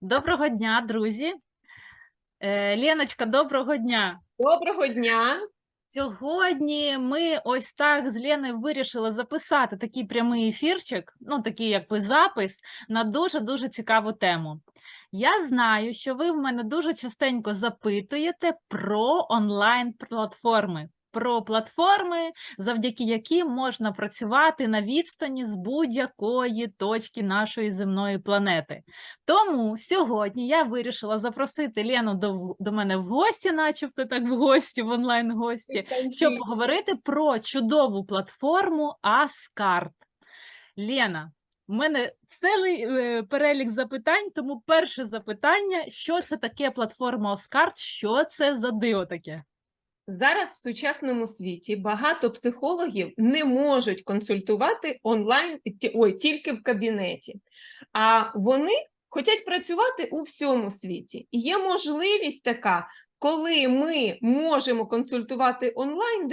Доброго дня, друзі. Е, Леночка, доброго дня. Доброго дня. Сьогодні ми ось так з Леною вирішили записати такий прямий ефірчик, ну такий якби запис на дуже-дуже цікаву тему. Я знаю, що ви в мене дуже частенько запитуєте про онлайн-платформи, про платформи, завдяки яким можна працювати на відстані з будь-якої точки нашої земної планети. Тому сьогодні я вирішила запросити Лену до, до мене в гості, начебто так в гості, в онлайн-гості, щоб поговорити про чудову платформу Ascard. Лена, у мене цілий е, перелік запитань, тому перше запитання: що це таке платформа Ascard? Що це за диво таке? Зараз в сучасному світі багато психологів не можуть консультувати онлайн, ой, тільки в кабінеті. А вони хочуть працювати у всьому світі. І є можливість така, коли ми можемо консультувати онлайн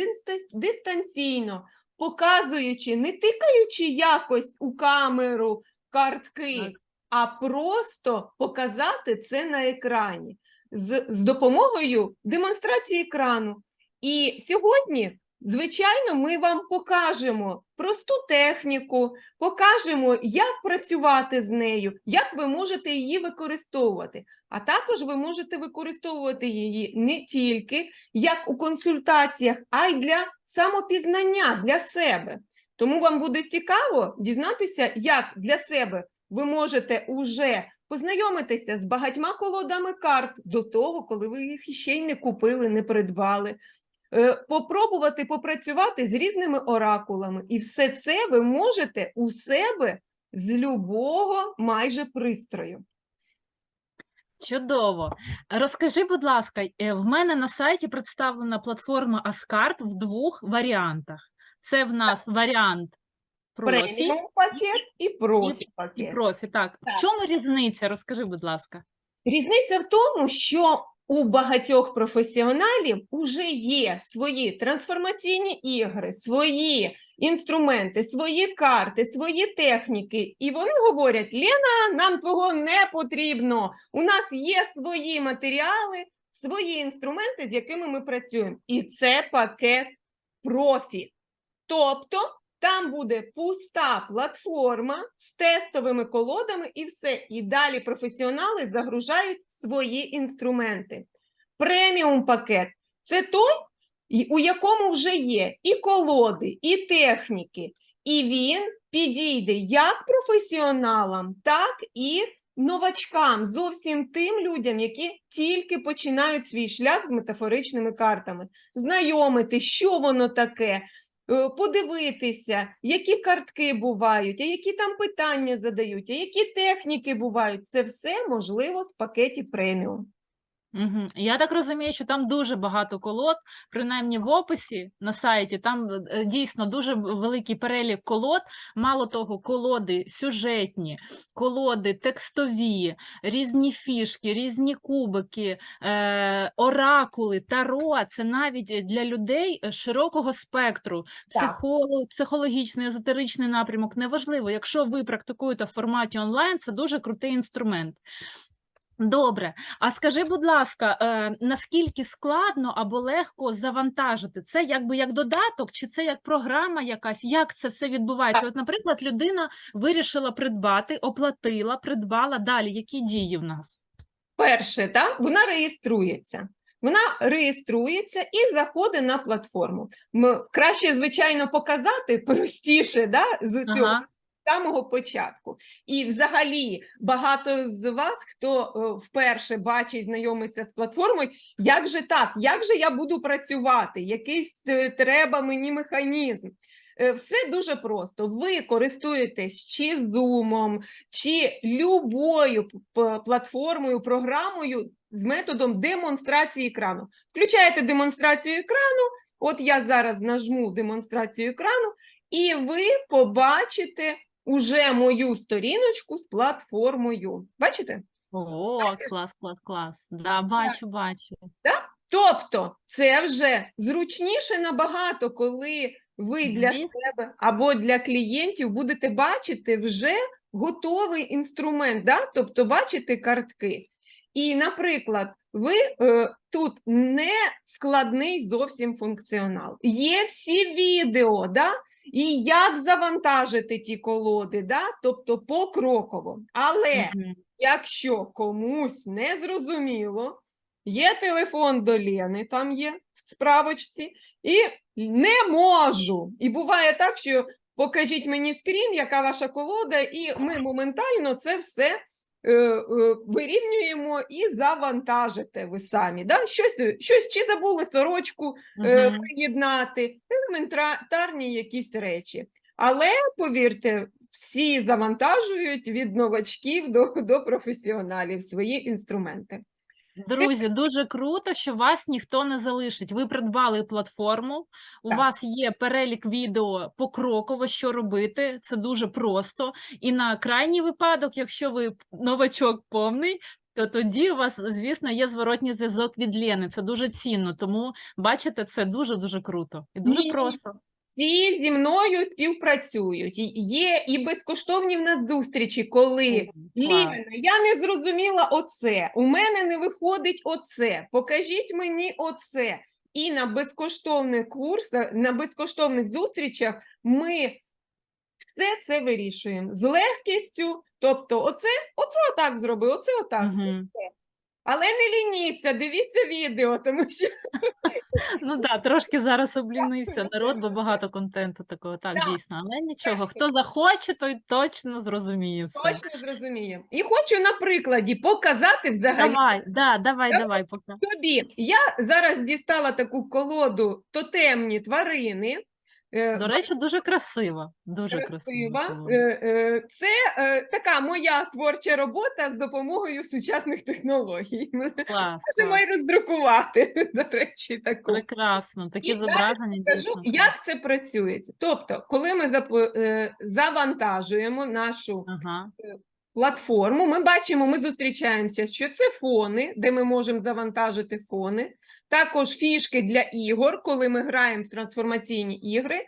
дистанційно, показуючи, не тикаючи якось у камеру картки, а просто показати це на екрані з, з допомогою демонстрації екрану. І сьогодні, звичайно, ми вам покажемо просту техніку, покажемо, як працювати з нею, як ви можете її використовувати. А також ви можете використовувати її не тільки як у консультаціях, а й для самопізнання для себе. Тому вам буде цікаво дізнатися, як для себе ви можете уже познайомитися з багатьма колодами карт до того, коли ви їх ще й не купили, не придбали. Е, Попробувати попрацювати з різними оракулами, і все це ви можете у себе з любого майже пристрою. Чудово. Розкажи, будь ласка, е, в мене на сайті представлена платформа Ascard в двох варіантах. Це в нас варіант профі пакет і профі і профі. Так, в чому різниця? Розкажи, будь ласка. Різниця в тому, що у багатьох професіоналів вже є свої трансформаційні ігри, свої інструменти, свої карти, свої техніки. І вони говорять: Лена, нам того не потрібно. У нас є свої матеріали, свої інструменти, з якими ми працюємо. І це пакет профі. Тобто там буде пуста платформа з тестовими колодами і все. І далі професіонали загружають свої інструменти. Преміум пакет це той, у якому вже є і колоди, і техніки, і він підійде як професіоналам, так і новачкам, зовсім тим людям, які тільки починають свій шлях з метафоричними картами, знайомити, що воно таке, подивитися, які картки бувають, а які там питання задають, а які техніки бувають. Це все можливо з пакеті преміум. Угу. Я так розумію, що там дуже багато колод, принаймні в описі на сайті, там е, дійсно дуже великий перелік колод. Мало того, колоди сюжетні, колоди текстові, різні фішки, різні кубики, е, оракули, таро. Це навіть для людей широкого спектру, психолог, психологічний, езотеричний напрямок. Неважливо, якщо ви практикуєте в форматі онлайн, це дуже крутий інструмент. Добре, а скажи, будь ласка, е, наскільки складно або легко завантажити це, якби як додаток, чи це як програма якась? Як це все відбувається? От, наприклад, людина вирішила придбати, оплатила, придбала далі. Які дії в нас? Перше, так, вона реєструється. Вона реєструється і заходить на платформу. Краще, звичайно, показати простіше да, з усього Ага. Самого початку. І взагалі багато з вас, хто е, вперше бачить, знайомиться з платформою, як же так, як же я буду працювати, якийсь е, треба мені механізм. Е, Все дуже просто. Ви користуєтесь чи Zoom, чи любою платформою, програмою з методом демонстрації екрану. Включаєте демонстрацію екрану. От я зараз нажму демонстрацію екрану, і ви побачите уже мою сторіночку з платформою. Бачите? О, Бачиш? клас, клас, клас. Да, бачу, бачу. Тобто, це вже зручніше набагато, коли ви для Звісно. себе або для клієнтів будете бачити вже готовий інструмент, да? тобто бачите картки. І, наприклад, ви е, тут не складний зовсім функціонал. Є всі відео, да? І як завантажити ті колоди, да? тобто покроково. Але Мгм. Якщо комусь не зрозуміло, є телефон до Лени, там є в справочці, і не можу. І буває так, що покажіть мені скрін, яка ваша колода, і ми моментально це все вирівнюємо і завантажите ви самі. Да? Щось, щось чи забули сорочку угу. Приєднати, елементарні якісь речі. Але повірте, всі завантажують від новачків до, до професіоналів свої інструменти. Друзі, дуже круто, що вас ніхто не залишить. Ви придбали платформу, у Так. вас є перелік відео покроково, що робити. Це дуже просто. І на крайній випадок, якщо ви новачок повний, то тоді у вас, звісно, є зворотній зв'язок від Лени. Це дуже цінно. Тому бачите, це дуже дуже круто і дуже Ні, просто. Всі зі мною співпрацюють. Є і безкоштовні в нас зустрічі, коли Ліна, я не зрозуміла оце. У мене не виходить оце. Покажіть мені оце. І на безкоштовних курсах, на безкоштовних зустрічах ми все це вирішуємо з легкістю. Тобто, оце, оце отак зроби, оце отак. Мгм. Але не лініться, дивіться відео, тому що Ну да, трошки зараз облінився народ, бо багато контенту такого. Так, Так. дійсно. Але нічого, хто захоче, той точно зрозуміє все. точно зрозуміє. І хочу на прикладі показати взагалі Давай, да, давай, Я давай, поки. тобі. Я зараз дістала таку колоду тотемні тварини. Е, До речі, дуже красиво. Дуже красива. Е, е, Це така моя творча робота з допомогою сучасних технологій. Клас, можемо клас. роздрукувати, до речі, таку. Прекрасно. Такі І зображення Кажу, дійсно. як це працює. Тобто, коли ми завантажуємо нашу Ага. Платформу, ми бачимо, ми зустрічаємося, що це фони, де ми можемо завантажити фони. Також фішки для ігор, коли ми граємо в трансформаційні ігри,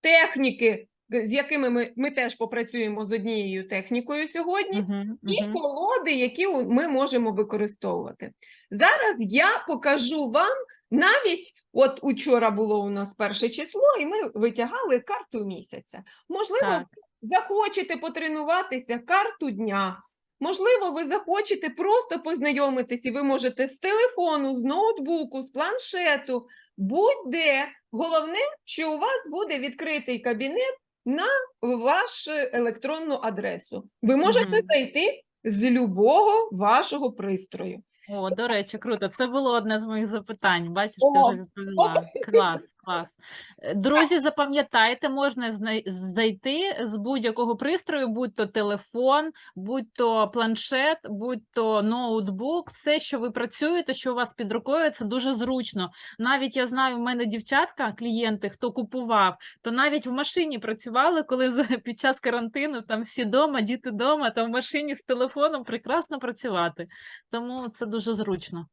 техніки, з якими ми, ми теж попрацюємо з однією технікою сьогодні, Мгм, і колоди, які ми можемо використовувати. Зараз я покажу вам навіть, от учора було у нас перше число, і ми витягали карту місяця. Можливо, Так. Захочете потренуватися карту дня. Можливо, ви захочете просто познайомитись, і ви можете з телефону, з ноутбуку, з планшету, будь-де. Головне, що у вас буде відкритий кабінет на вашу електронну адресу. Ви можете Мгм. зайти з любого вашого пристрою. О, до речі, круто. Це було одне з моїх запитань. Бачиш, ти вже відповіла. Клас, клас. Е, Друзі, запам'ятайте, можна зайти з будь-якого пристрою, будь то телефон, будь то планшет, будь то ноутбук, все, що ви працюєте, що у вас під рукою, це дуже зручно. Навіть я знаю, в мене дівчатка, клієнти, хто купував, то навіть в машині працювали, коли під час карантину там всі дома, діти дома, то в машині з телефоном прекрасно працювати. Тому це дуже зручно.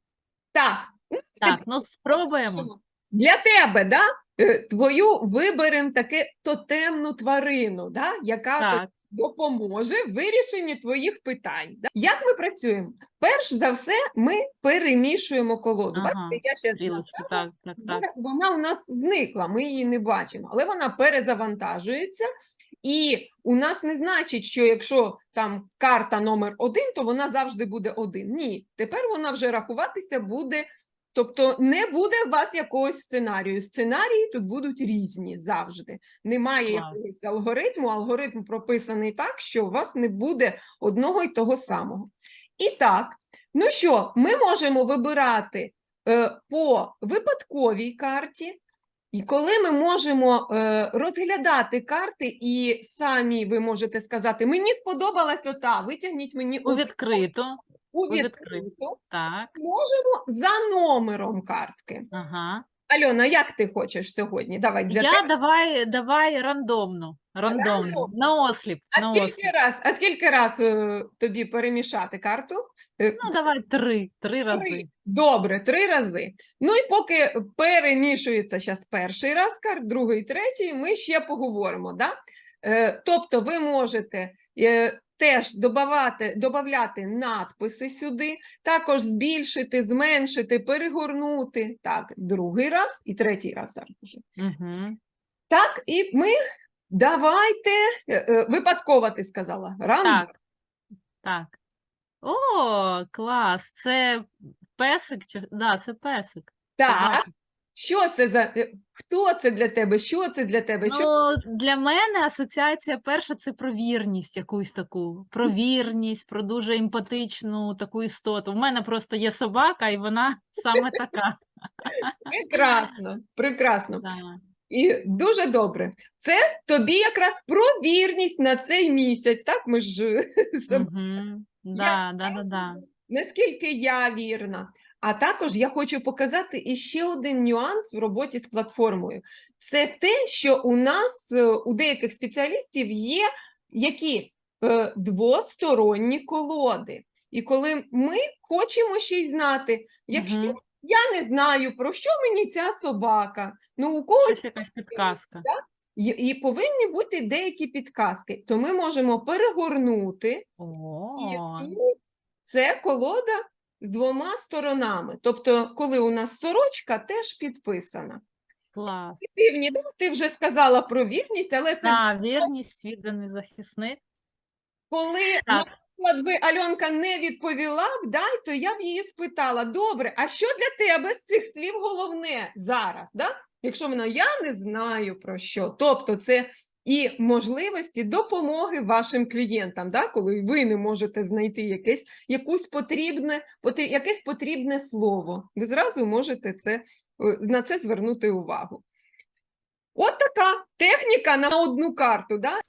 Так, Так, ну спробуємо. Для тебе, да? е, твою виберемо таке тотемну тварину, да? яка Так, допоможе в вирішенні твоїх питань. Да? Як ми працюємо? Перш за все, ми перемішуємо колоду. Ага, Бачите, я ще стрілочки, так, так, так. вона у нас зникла, ми її не бачимо, але вона перезавантажується. І у нас не значить, що якщо там карта номер один, то вона завжди буде один. Ні, тепер вона вже рахуватися буде. Тобто не буде у вас якогось сценарію. Сценарії тут будуть різні завжди. Немає якогось алгоритму. Алгоритм прописаний так, що у вас не буде одного й того самого. І так, ну що, ми можемо вибирати е, по випадковій карті, і коли ми можемо е, розглядати карти, і самі ви можете сказати, мені сподобалась ота, витягніть мені відкриту, у відкриту. так, Можемо за номером картки. ага, Альона, як ти хочеш сьогодні? Давай для Я тебе. давай, давай рандомно, рандомно, Рандомно? на осліп, А на скільки осліп. раз, а скільки раз е, тобі перемішати карту? Е, Ну, давай три, три рази. Добре, три рази. Ну і поки перемішується зараз перший раз карт, другий, третій, ми ще поговоримо. Да? Е, тобто ви можете е, теж додавати, додавати надписи сюди, також збільшити, зменшити, перегорнути. Так, другий раз і третій раз зараз уже. Угу. Так, і ми давайте, е, е, випадково ти сказала, рано. Так, так. О, клас, це песик. Да, це песик. Це Так, зайчик. Що це за, е, хто це для тебе, що це для тебе, що Ну, для мене асоціація перша це про вірність якусь таку, про вірність, про дуже емпатичну таку істоту. У мене просто є собака, і вона саме така. Прекрасно, прекрасно. Да. І дуже добре. Це тобі якраз про вірність на цей місяць. Так, ми ж Мгм. Да, да, да, да. наскільки я вірна. А також я хочу показати іще один нюанс в роботі з платформою. Це те, що у нас е, у деяких спеціалістів є які е, двосторонні колоди. І коли ми хочемо ще й знати, якщо Мгм. я не знаю, про що мені ця собака, ну у когось Ось якась підказка. І, і повинні бути деякі підказки, то ми можемо перегорнути, О, і це колода з двома сторонами. Тобто, коли у нас сорочка теж підписана. клас. Дивні, ти вже сказала про вірність, але це Да, вірність, відданий захисник. коли, Так. наприклад, би Альонка не відповіла б, да, то я б її спитала: добре, а що для тебе з цих слів головне зараз? Да? Якщо вона я не знаю про що. Тобто, це і можливості допомоги вашим клієнтам, да? коли ви не можете знайти якесь, якусь потрібне, потр... якесь потрібне слово. Ви зразу можете це, е, на це звернути увагу. От така техніка на одну карту. Да?